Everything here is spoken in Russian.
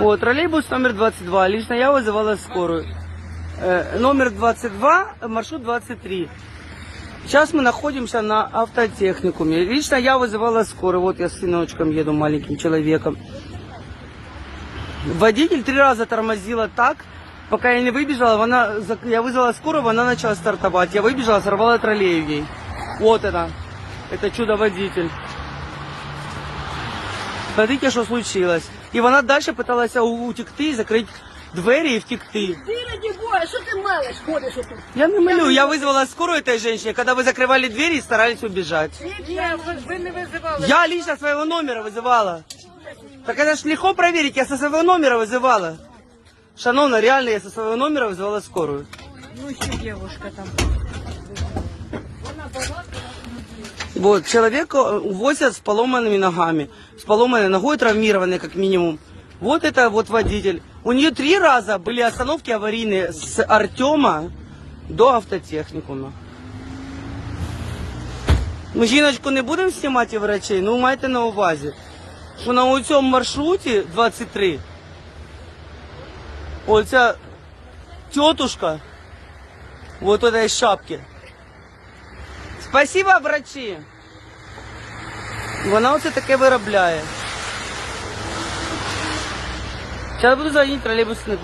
О, троллейбус номер 22. Лично я вызывала скорую. Э, номер 22, маршрут 23. Сейчас мы находимся на автотехникуме. Лично я вызывала скорую. Вот я с сыночком еду, маленьким человеком. Водитель три раза тормозила так, пока я не выбежала, она, я вызвала скорую, она начала стартовать. Я выбежала, сорвала троллею ей. Вот она. Это чудо-водитель Смотрите, що случилось. І вона далі питалася у- утекти, закрити двері і втекти. Ти раді Бога, що ти малиш, ходиш отут? Я не молю, я вызвала скорую этой женщине, когда вы закрывали двери и старались убежать. Я, ви не визивали. Я лично своего номера вызывала. Так это ж легко проверить, я со своего номера вызывала. Шановна, реально я со своего номера вызывала скорую. Ну, ще дівушка там. Вот, человека э, увозят с поломанными ногами. С поломанной ногой травмированной, как минимум. Вот это вот водитель. У нее три раза были остановки аварийные с Артема до автотехникума. Ми жіночку не будемо знімати врачей, ну майте на увазі, що на цьому маршруті 23 оця тетушка вот этой шапки. Спасибо, врачі. Вона оце таке виробляє. Зараз буду звонити тролейбусний